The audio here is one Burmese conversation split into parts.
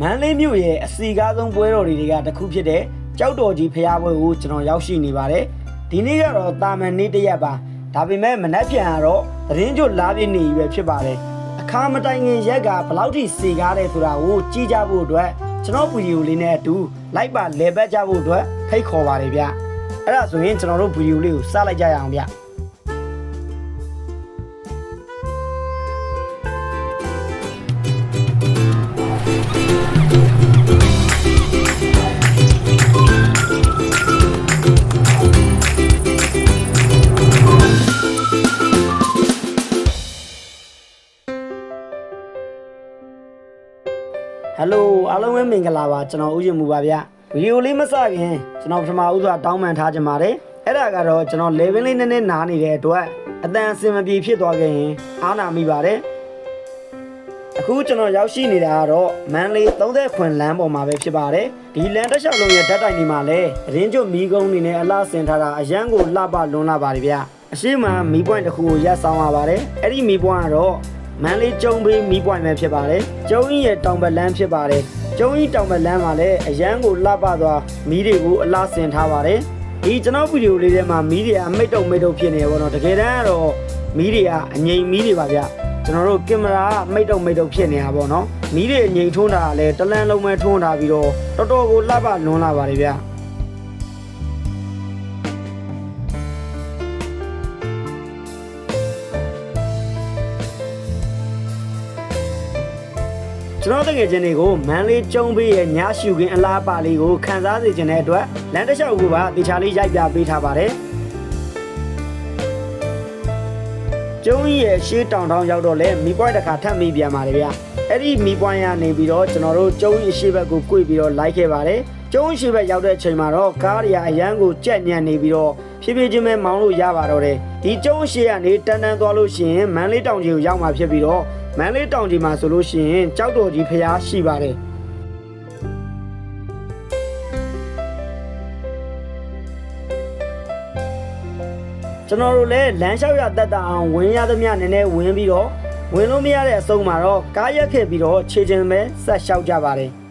မန်းလေးမြို့ရဲ့အစီကားဆုံးပွဲတော်တွေကတစ်ခုဖြစ်တဲ့ကြောက်တော်ကြီးဖျားပွဲကိုကျွန်တော်ရောက်ရှိနေပါတယ်ဒီနေ့ကတော့တာမန်နေ့တစ်ရက်ပါဒါပေမဲ့မနက်ဖြန်ကတော့သတင်းကြိုလာပြည့်နေပြီပဲဖြစ်ပါတယ်အခါမတိုင်ခင်ရက်ကဘယ်လောက်ထိစီကားတယ်ဆိုတာကိုကြည့်ကြဖို့အတွက်ကျွန်တော်ဗီဒီယိုလေးနဲ့အတူလိုက်ပါလဲပတ်ကြဖို့အတွက်ဖိတ်ခေါ်ပါတယ်ဗျအဲ့ဒါဆိုရင်ကျွန်တော်တို့ဗီဒီယိုလေးကိုစလိုက်ကြရအောင်ဗျ ဟယ်လိုအားလုံးပဲမင်္ဂလာပါကျွန်တော်ဦးရင်မူပါဗျဗီဒီယိုလေးမစခင်ကျွန်တော်ပထမဦးစွာတောင်းပန်ထားကြပါတယ်အဲ့ဒါကတော့ကျွန်တော် level လေးနည်းနည်းနားနေတဲ့အတွက်အတန်အစင်မပြေဖြစ်သွားခဲ့ရင်အားနာမိပါတယ်အခုကျွန်တော်ရောက်ရှိနေတာကတော့မန်လေး30ခွင်လမ်းပေါ်မှာပဲဖြစ်ပါတယ်ဒီလမ်းတစ်လျှောက်လုံးရဲ့ဓာတ်တိုင်ဒီမှာလဲရင်းကျွတ်မီးကုန်းနေနဲ့အလားဆင်ထားတာအရန်ကိုလှပလွန်းလာပါတယ်ဗျအရှိမမီးပွိုင်းတစ်ခုကိုရပ်ဆောင်ရပါတယ်အဲ့ဒီမီးပွိုင်းကတော့ မန်လေးကျုံဘေးမီးပွိုင်းပဲဖြစ်ပါတယ်ကျုံကြီးရဲ့တောင်ဘက်လမ်းဖြစ်ပါတယ်ကျုံကြီးတောင်ဘက်လမ်းမှာလည်းအရန်ကိုလှပသွားမီးတွေကိုအလားဆင်ထားပါတယ်ဒီကျွန်တော်ဗီဒီယိုလေးထဲမှာမီးတွေအမိတ်တုံမိတ်တုံဖြစ်နေရပါတော့တကယ်တမ်းကတော့မီးတွေကအငိမ်မီးတွေပါဗျကျွန်တော်တို့ကင်မရာကမိတ်တုံမိတ်တုံဖြစ်နေတာပေါ့နော်မီးတွေအငိမ်ထွန်းတာကလည်းတလန်းလုံးပဲထွန်းထားပြီးတော့တော်တော်ကိုလှပလွန်းလာပါတယ်ဗျ ကျွန်တော်တကယ်ချင်းတွေကိုမန်လေးကျုံပေးရဲ့ညရှုခင်းအလားပါလေးကိုခန်းစားစေခြင်းတဲ့အတွက်လမ်းတစ်လျှောက်ကိုပါတေချာလေးရိုက်ပြပေးထားပါတယ်ကျုံကြီးရဲ့ရှေးတောင်တောင်ရောက်တော့လဲမီပွိုင်းတစ်ခါထပ်မိပြန်ပါတယ်ဗျအဲ့ဒီမီပွိုင်းကနေပြီးတော့ကျွန်တော်တို့ကျုံကြီးရှေးဘက်ကို꿰ပြီးတော့လိုက်ခဲ့ပါတယ်ကျုံရှေ့ဘက်ရောက်တဲ့အချိန်မှာတော့ကားတွေကအရန်ကိုကြက်ညံ့နေပြီးတော့ဖြည်းဖြည်းချင်းပဲမောင်းလို့ရပါတော့တယ်ဒီကျုံရှေ့ကနေတန်းတန်းသွားလို့ရှိရင်မန်လေးတောင်ကြီးကိုရောက်မှာဖြစ်ပြီးတော့ မန်လေးတောင်ကြီးမှာဆိုလို့ရှိရင်ကြောက်တော်ကြီးဖျားရှိပါတယ်ကျွန်တော်တို့လည်းလမ်းလျှောက်ရတတ်တာအောင်ဝင်ရသမျှနည်းနည်းဝင်ပြီးတော့ဝင်လို့မရတဲ့အဆုံးမှာတော့ကားရက်ခဲ့ပြီးတော့ခြေချင်းပဲဆက်လျှောက်ကြပါတယ်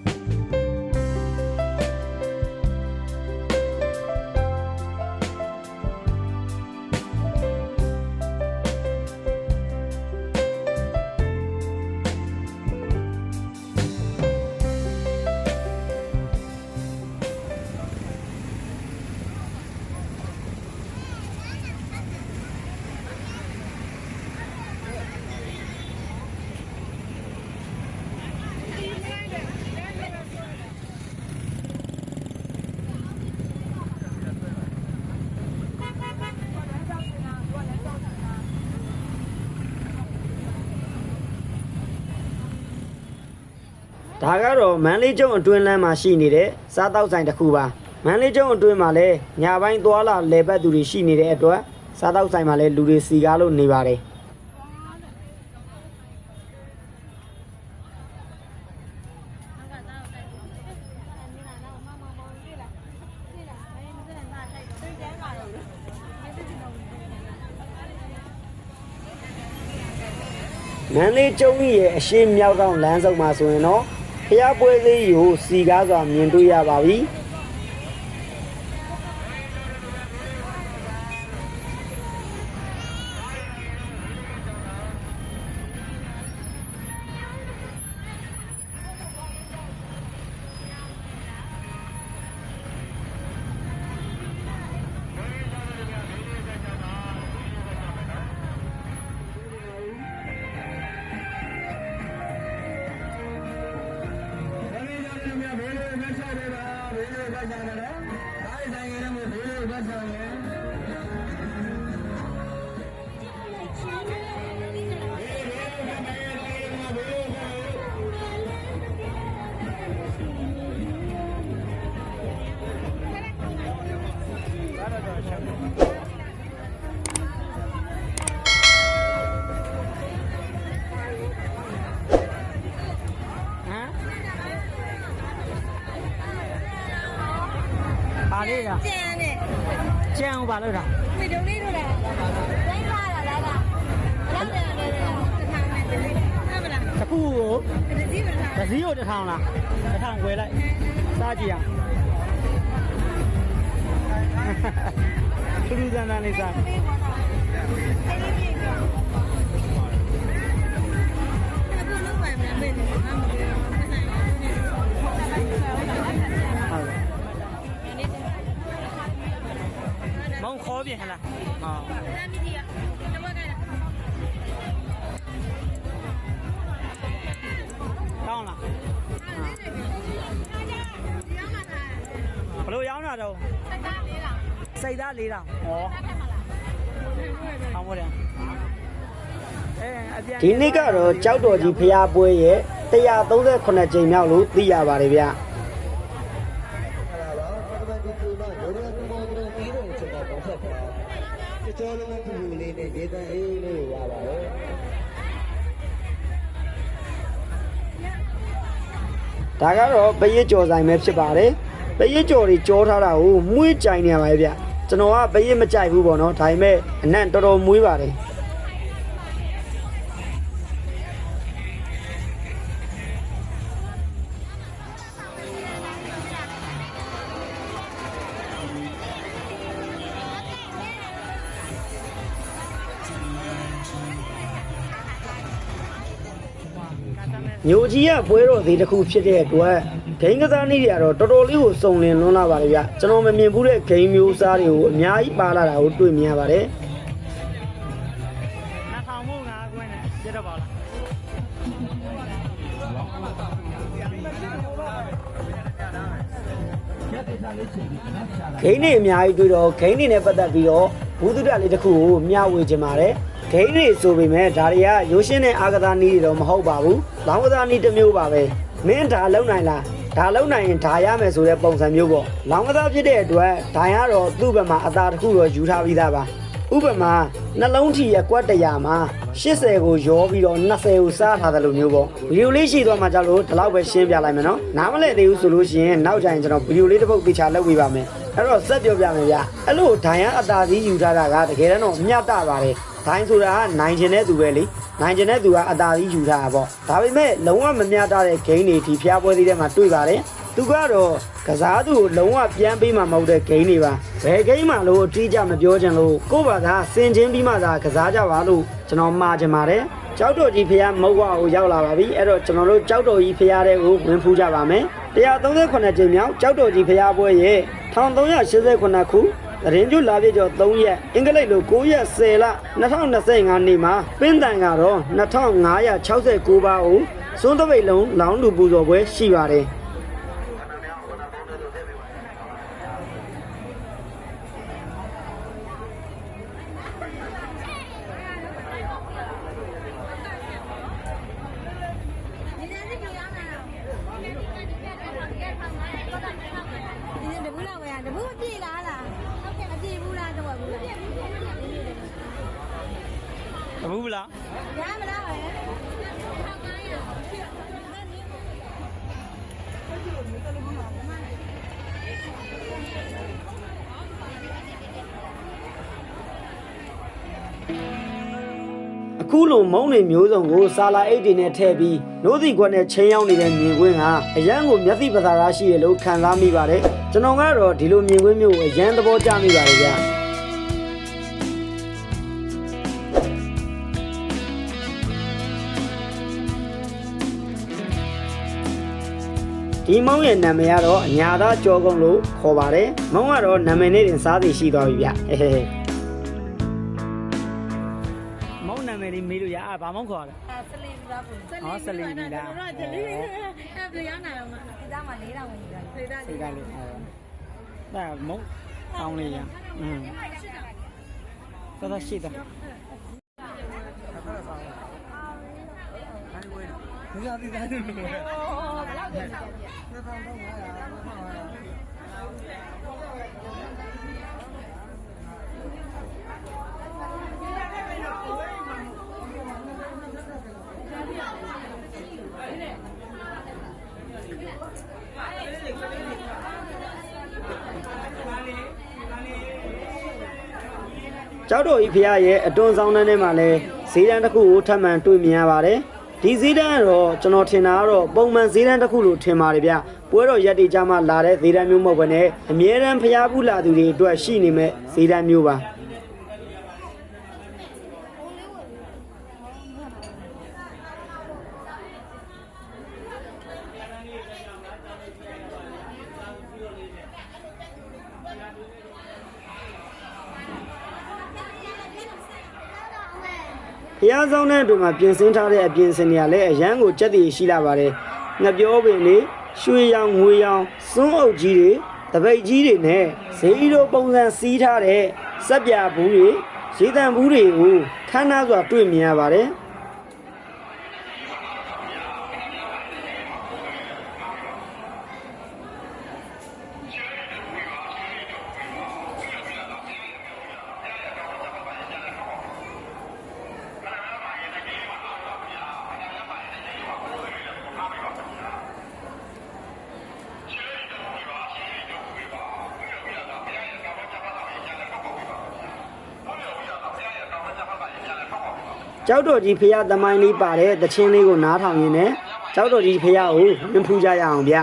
ဒါကတော့မန်လေးကျုံအတွင်းလမ်းမှာရှိနေတဲ့စားတောက်ဆိုင်တစ်ခုပါမန်လေးကျုံအတွင်းမှာလည်းညပိုင်းသွားလာလဲပတ်သူတွေရှိနေတဲ့အတွက်စားတောက်ဆိုင်မှာလည်းလူတွေစီကားလို့နေပါတယ်မန်လေးကျုံကြီးရဲ့အရှင်းမြောက်တောင်လမ်းစုံမှာဆိုရင်တော့ ဖျားပွဲသေးကြီးကိုစီကားစွာမြင်တွေ့ရပါပြီ ပါလေးကကျန်တယ်ကျန်အောင်ပါလို့တာဝီဒိုလေးတို့လည်းတိုင်းလာတာလားလားဘယ်လောက်လဲလဲတစ်ခါနဲ့တည်းဟုတ်မလားတစ်ခုကိုတစ်စီးကိုတစ်ထောင်လားတစ်ထောင်ခွဲလိုက်စားကြည့်အောင်ထူးထူးဆန်းဆန်းလေးစား တ်မောင်ခေါ်ပြင်ဟလားဟုတ်ကောင်းလားဘလို့ရောင်းတာတော့စိတ်သား၄တောင်ဩအောင်ပါလေအဲအပြန်ဒီနေ့ကတော့ကြောက်တော်ကြီးဖျားပွဲရဲ့138ကြိမ်မြောက်လို့သိရပါတယ်ဗျ ဒါကတော့ပရစ်ကြော်ဆိုင်ပဲဖြစ်ပါတယ်ပရစ်ကြော်တွေကြောထားတာကိုမွေးကြိုင်နေရပါလေဗျကျွန်တော်ကပရစ်မကြိုက်ဘူးပေါ့နော်ဒါပေမဲ့အနံ့တော်တော်မွေးပါတယ် မျိုးကြီးကပွဲတော်သေးတစ်ခုဖြစ်တဲ့အတွက်ဂိမ်းကစားနည်းတွေကတော့တော်တော်လေးကိုစုံလင်လွန်းလာပါတယ်ဗျကျွန်တော်မမြင်ဘူးတဲ့ဂိမ်းမျိုးစားတွေကိုအများကြီးပါလာတာကိုတွေ့မြင်ရပါတယ်နှထောင်မှုငါကွင်းနဲ့ပြတော့ပါလားဂိမ်းတွေအများကြီးတွေ့တော့ဂိမ်းတွေနဲ့ပတ်သက်ပြီးတော့ဘူးသူတလေးတစ်ခုကိုမျှဝေချင်ပါတယ် ဂိမ်းတွေဆိုပေမဲ့ဒါတွေကရိုးရှင်းတဲ့အာကစားနည်းတွေတော့မဟုတ်ပါဘူးလောင်းကစားနည်းတစ်မျိုးပါပဲမင်းဒါလုံနိုင်လားဒါလုံနိုင်ရင်ဒါရမယ်ဆိုတဲ့ပုံစံမျိုးပေါ့လောင်းကစားဖြစ်တဲ့အတွက်ဒါရတော့သူ့ဘက်မှာအသာတစ်ခုတော့ယူထားပြီးသားပါဥပမာနှလုံးထီရဲ့ကွက်တရာမှာ80ကိုရောပြီးတော့20ကိုစားထားတယ်လို့မျိုးပေါ့ဗီဒီယိုလေးရှိသွားမှကြောက်လို့ဒီလောက်ပဲရှင်းပြလိုက်မယ်နော်နားမလည်သေးဘူးဆိုလို့ရှိရင်နောက်ကျရင်ကျွန်တော်ဗီဒီယိုလေးတစ်ပုတ်သေချာလုပ်ပေးပါမယ်အဲ့တော့ဆက်ပြောပြမယ်ဗျအဲ့လိုဒိုင်ရအသာစီးယူထားတာကတကယ်တော့မြတ်တာပါတယ် ဒိုင်ဆိုတာကနိုင်ကျင်တဲ့သူပဲလေနိုင်ကျင်တဲ့သူကအသာစီးယူထားတာပေါ့ဒါပေမဲ့လုံးဝမမြတ်တာတဲ့ဂိမ်းတွေဒီဖျားပွဲသေးတဲ့မှာတွေ့ပါတယ်သူကတော့ကစားသူကိုလုံးဝပြန်ပေးမှမဟုတ်တဲ့ဂိမ်းတွေပါဘယ်ဂိမ်းမှလို့အတိအကျမပြောချင်လို့ကိုယ့်ဘာသာစင်ချင်းပြီးမှသာကစားကြပါလို့ကျွန်တော်မှာချင်ပါတယ်ကြောက်တော်ကြီးဖျားမုတ်ဝကိုရောက်လာပါပြီအဲ့တော့ကျွန်တော်တို့ကြောက်တော်ကြီးဖျားတဲ့ကိုဝင်ဖူးကြပါမယ်138ကြိမ်မြောက်ကြောက်တော်ကြီးဖျားပွဲရဲ့1389ခု သတင်းကျလာပြည့်ကျော်3ရက်အင်္ဂလိပ်လို9ရက်10လ2025နေ့မှာပင်းတန်ကတော့2569ပါးကိုစွန်းတပိတ်လုံးလောင်းလူပူဇော်ပွဲရှိပါတယ် တဘူးလားရမလားပဲအခုလိုမုံနေမျိုးစုံကိုစာလာအိတ်တွေနဲ့ထည့်ပြီးနိုးစီခွက်နဲ့ချင်းရောက်နေတဲ့မြင်ကွင်းကအရန်ကိုမျက်စိပစာရရှိရလို့ခံစားမိပါတယ်ကျွန်တော်ကတော့ဒီလိုမြင်ကွင်းမျိုးကိုအရန်သဘောကျမိပါတယ်ဗျာ ဒီမောင်ရဲ့နာမည်ကတော့အညာသားကြောကုန်းလို့ခေါ်ပါတယ်မောင်ကတော့နာမည်နဲ့တင်စားသိရှိသွားပြီဗျဟဲဟဲဟဲမောင်နာမည်လေးမေးလို့ရအာဘာမောင်ခေါ်ရလဲဆလီဘူးလားဘူးဟောဆလီဘူးလားတော့ကြလိအဲ့ဘယ်ရောက်နိုင်အောင်ဒီသားမှာ၄တောင်ဝင်ကြတယ်ဖေးသားစိတ်ကလေးအဲဒါမုံကောင်းလေးရอืมတော်တော်ရှိတယ် မရသေးတယ်လို့ဘယ်လောက်ကြည့်ကြလဲကျောက်တော်ဤဖရားရဲ့အတွန်းဆောင်တန်းထဲမှာလဲဈေးတန်းတစ်ခုကိုထပ်မံတွေ့မြင်ရပါတယ် ဒီဈေးတန်းကတော့ကျွန်တော်ထင်တာကတော့ပုံမှန်ဈေးတန်းတစ်ခုလို့ထင်ပါတယ်ဗျပွဲတော်ရက်တွေကြမှာလာတဲ့ဈေးတန်းမျိုးမဟုတ်ဘဲနဲ့အမြဲတမ်းဖျားဘူးလာသူတွေအတွက်ရှိနေမဲ့ဈေးတန်းမျိုးပါ ဖျားဆောင်တဲ့အတွင်မှာပြင်ဆင်ထားတဲ့အပြင်စင်တွေကလည်းအရန်ကိုကြက်တည်ရှိလာပါတယ်။ငပြောပင်တွေရွှေရောင်ငွေရောင်စွန်းအုပ်ကြီးတွေတပိတ်ကြီးတွေနဲ့ဇေးတို့ပုံစံစီးထားတဲ့စက်ပြဘူးတွေရေတံဘူးတွေကိုခမ်းနားစွာတွေ့မြင်ရပါတယ်။ ကျောက်တော်ကြီးဖះသမိုင်းလေးပါတဲ့တချင်းလေးကိုနားထောင်ရင်းနဲ့ကျောက်တော်ကြီးဖះကိုဝင်ဖူးကြရအောင်ဗျ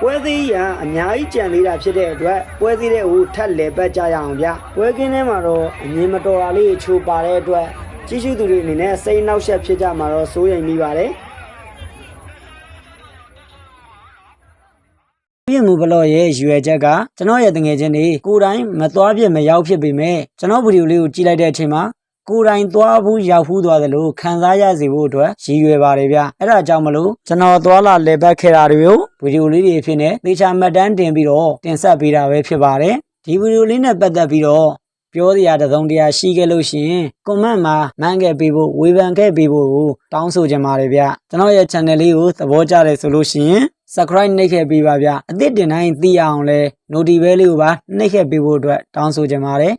ပွဲသေးရန်အများကြီးကြံသေးတာဖြစ်တဲ့အတွက်ပွဲသေးတဲ့ဟိုထက်လေပတ်ကြရအောင်ဗျပွဲကင်းထဲမှာတော့အမြင်မတော်တာလေးချိုးပါတဲ့အတွက်ကြီးစုသူတွေအနေနဲ့စိတ်နှောက်ယှက်ဖြစ်ကြမှာတော့စိုးရိမ်မိပါတယ်ပြင်းမှုဘလော့ရဲ့ရွယ်ချက်ကကျွန်တော်ရဲ့တငယ်ချင်းတွေကိုယ်တိုင်မသွားဖြစ်မရောက်ဖြစ်ပေမဲ့ကျွန်တော်ဗီဒီယိုလေးကိုကြည့်လိုက်တဲ့အချိန်မှာ ကိုယ်တိုင်သွားဘူးရောက်ဘူးသွားတယ်လို့ခံစားရစေဖို့အတွက်ရည်ရွယ်ပါတယ်ဗျအဲ့ဒါကြောင့်မလို့ကျွန်တော်သွားလာလေပတ်ခဲ့တာတွေကိုဗီဒီယိုလေးတွေဖြစ်နေသေချာမှတ်တမ်းတင်ပြီးတော့တင်ဆက်ပေးတာပဲဖြစ်ပါတယ်ဒီဗီဒီယိုလေးနဲ့ပတ်သက်ပြီးတော့ပြောစရာတစ်စုံတစ်ရာရှိခဲ့လို့ရှိရင်ကွန်မန့်မှာမှန်းခဲ့ပေးဖို့ဝေဖန်ခဲ့ပေးဖို့ကိုတောင်းဆိုချင်ပါတယ်ဗျကျွန်တော်ရဲ့ channel လေးကိုသဘောကျတယ်ဆိုလို့ရှိရင် subscribe နှိပ်ခဲ့ပေးပါဗျအသစ်တင်တိုင်းသိရအောင်လဲ notification လေးကိုပါနှိပ်ခဲ့ပေးဖို့အတွက်တောင်းဆိုချင်ပါတယ်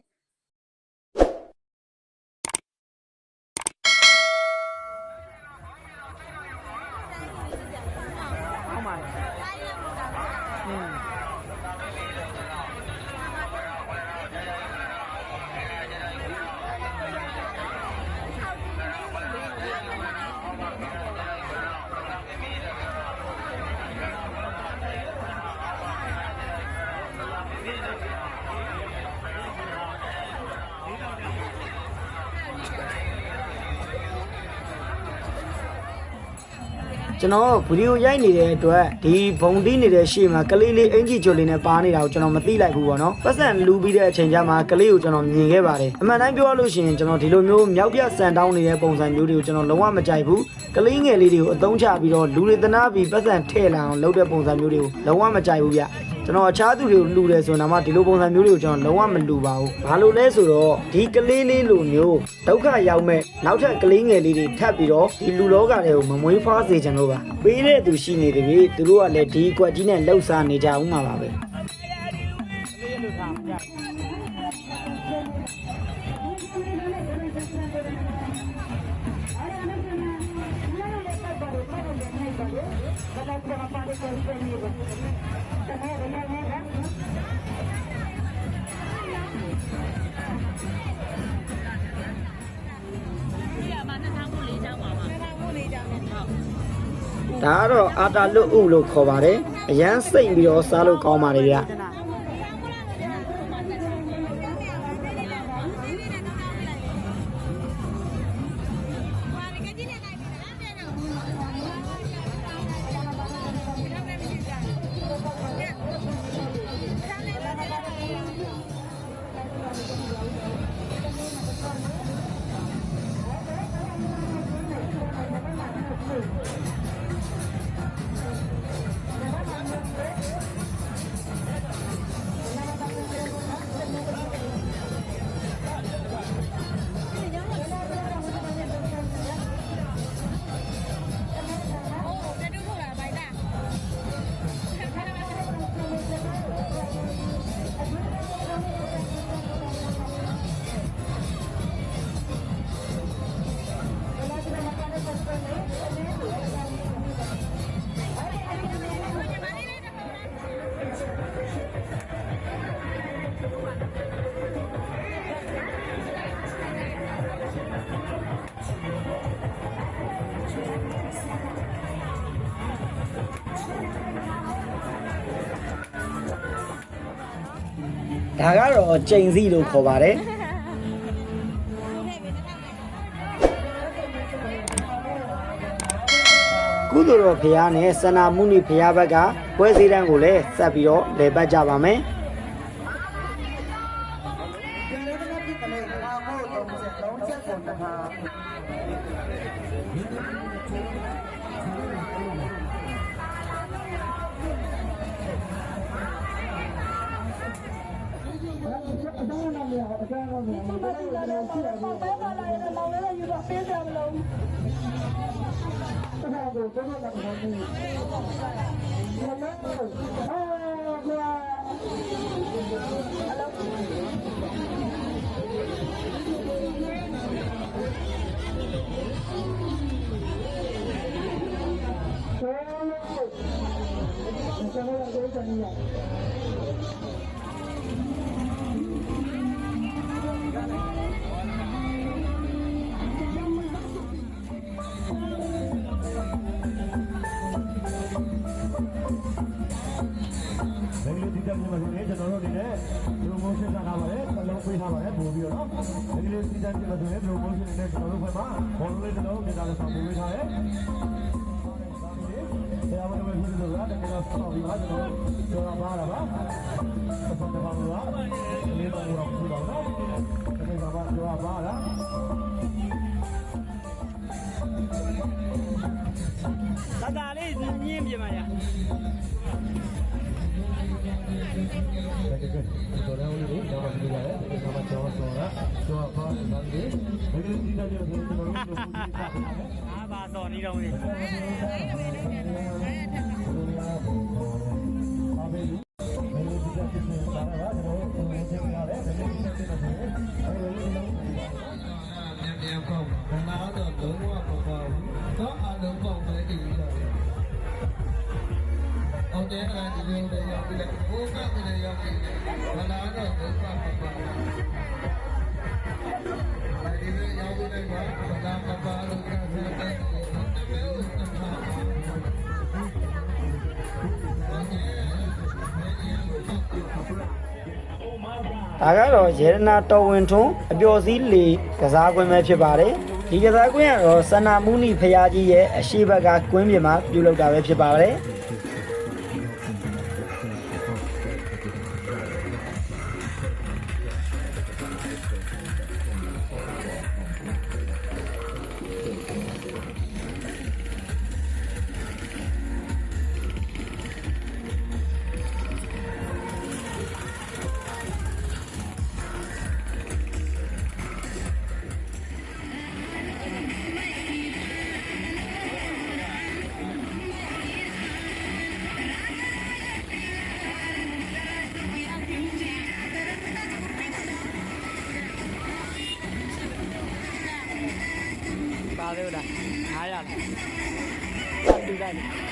ကျွန်တော်ဗီဒီယိုရိုက်နေတဲ့အတွက်ဒီဘုံတီးနေတဲ့ရှေ့မှာကလေးလေးအင်ကြီးချိုလေးနဲ့ပါနေတာကိုကျွန်တော်မသိလိုက်ဘူးပေါ့နော်ပတ်စံလူပြီးတဲ့အချိန်ကျမှကလေးကိုကျွန်တော်မြင်ခဲ့ပါတယ်အမှန်တိုင်းပြောလို့ရှိရင်ကျွန်တော်ဒီလိုမျိုးမြောက်ပြဆန်တောင်းနေတဲ့ပုံစံမျိုးတွေကိုကျွန်တော်လုံးဝမကြိုက်ဘူးကလေးငယ်လေးတွေကိုအသုံးချပြီးတော့လူတွေတနာပြီးပတ်စံထည့်လာအောင်လုပ်တဲ့ပုံစံမျိုးတွေကိုလုံးဝမကြိုက်ဘူးဗျ ကျွန်တော်အခြားသူတွေကိုလူတယ်ဆိုရင်တော့ဒီလိုပုံစံမျိုးတွေကိုကျွန်တော်လုံးဝမလူပါဘူး။ဘာလို့လဲဆိုတော့ဒီကလေးလေးလိုမျိုးဒုက္ခရောက်မဲ့နောက်ထပ်ကလေးငယ်လေးတွေထပ်ပြီးတော့ဒီလူလောကတွေကိုမမွေးဖွားစေချင်လို့ပါ။ပေးတဲ့သူရှိနေတယ်ပြီသူတို့ကလည်းဒီကွက်ကြီးနဲ့လှုပ်ရှားနေကြအောင်မှာပါပဲ။ ဒါကတော့အာတာလွတ်ဥလို့ခေါ်ပါတယ်အရန်စိတ်ပြီးတော့စားလို့ကောင်းပါတယ်ဗျ ဒါကတော့ကျိန်စီလို့ခေါ်ပါတယ်ကုသိုလ်တော်ဖရားနဲ့စန္နာမုနိဖရားဘက်ကပွဲစည်းတန်းကိုလည်းဆက်ပြီးတော့လေပတ်ကြပါမယ်။ ဘောလုံးလေးကျွန်တော်တို့ပြင်လာလို့ဆောင်ပေးထားတယ်။တရားဝင်ဝင်ဖြစ်လို့လားတကယ်တော့ဆောင်းပြီးပါကျွန်တော်တို့ပြောရပါတာပါ။ဆက်ပါပါလား။လေးတော့တော့ပြပါတော့။တကယ်ပါပါပြောရပါလားသာသာလေးညင်းပြပါရ။ဒါကလေးတော်တော်လေးကိုတော့ပြရတယ်။ဒီကမှာကျောင်းဆောတာ ကျောင်းပါဘာလဲ။ဒါကလေးဒီတက်မှာဆိုရင်ကျွန်တော်တို့လုပ်ဖို့ရှိတာ။အာပါစော်နေတော့လေမြန်မြန်ပေါ့ဘနာတော့လုံးဝမပေါ့တော့အလုံးပေါ့ပဲဒီလိုဟုတ်တယ်အဲ့ဒီလိုတွေရောက်ပြီးဘိုးကလည်းရောက်ပြီးဘနာတော့လုံးဝမပေါ့အဲဒီလိုရောက်ပြီးတော့ဘနာမပါလို့ကဆက်တဲ့တမျိုးတခါ ဒါကတော့ရေရနာတော်ဝင်ထွန်းအပျော်စည်းလေကစားကွင်းပဲဖြစ်ပါတယ်ဒီကစားကွင်းကတော့စန္နာမုနိဖရာကြီးရဲ့အရှိဘက်ကကွင်းပြင်မှာပြုလုပ်တာပဲဖြစ်ပါတယ် ပ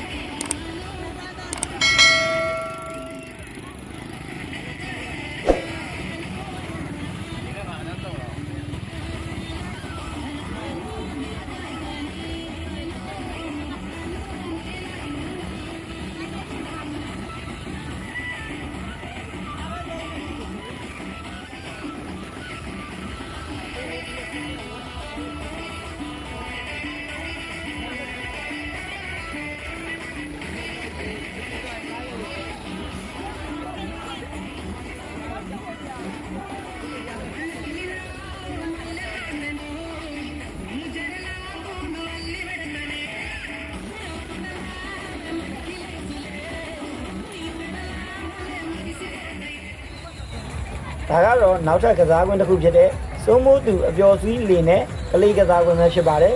ဒါကတော့နောက်ထပ်ကစားကွင်းတစ်ခုဖြစ်တဲ့စိုးမိုးသူအပျော်စည်းလေနဲ့ကလေးကစားကွင်းပဲဖြစ်ပါတယ်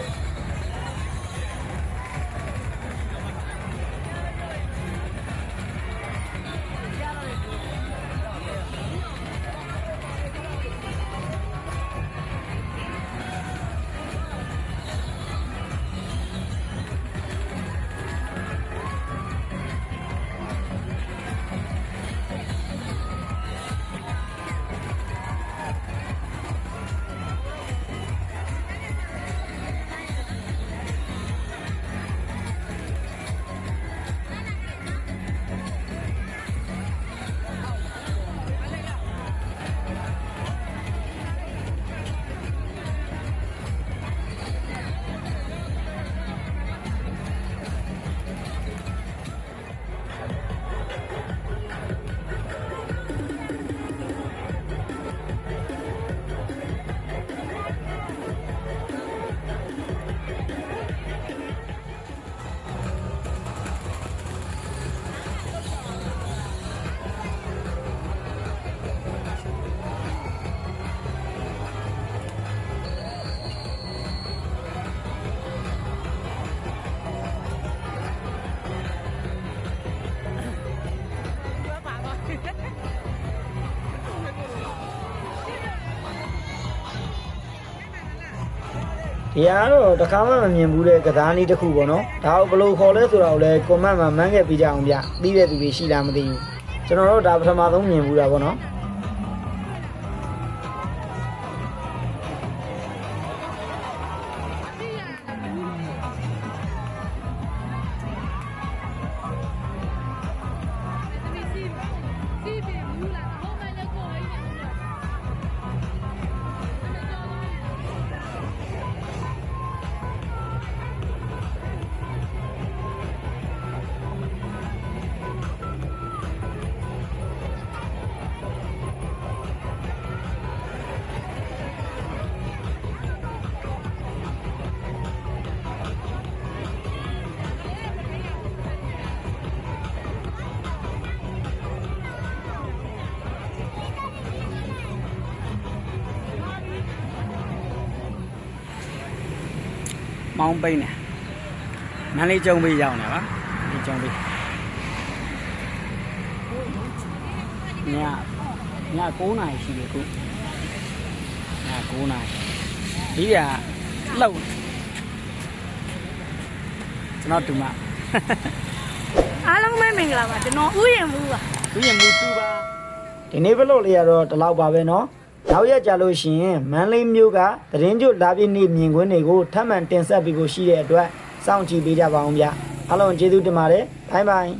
ဒီကတော့တစ်ခါမှမမြင်ဘူးတဲ့ကစားနည်းတစ်ခုပေါ့နော်ဒါကိုဘယ်လိုခေါ်လဲဆိုတာကိုလည်းကွန်မန့်မှာမန်းခဲ့ပေးကြအောင်ဗျပြီးတဲ့သူတွေရှိလားမသိဘူးကျွန်တော်တို့ဒါပထမဆုံးမြင်ဘူးတာပေါ့နော် မောင်းပိန်းတယ်မန္တလေးကျုံပေးရောက်နေပါဒီကျုံပေးညည9နာရီရှိပြီခုည9နာရီဒီကလောက်ကျွန်တော်တူမ အားလုံးပဲမင်္ဂလာပါကျွန်တော်ဥယျာဉ်ဘူးပါ သူရင်မူတူပါဒီနေ့ဘလို့လေးရတော့ဒီလောက်ပါပဲเนาะ နောက်ရက်ကြလို့ရှိရင်မန်းလေးမျိုးကသတင်းကျွတ်လာပြည့်နေ့မြင်ကွင်းတွေကိုထပ်မံတင်ဆက်ပေးဖို့ရှိတဲ့အတွက်စောင့်ကြည့်ပေးကြပါအောင်ဗျအားလုံးကျေးဇူးတင်ပါတယ်ဘိုင်ဘိုင်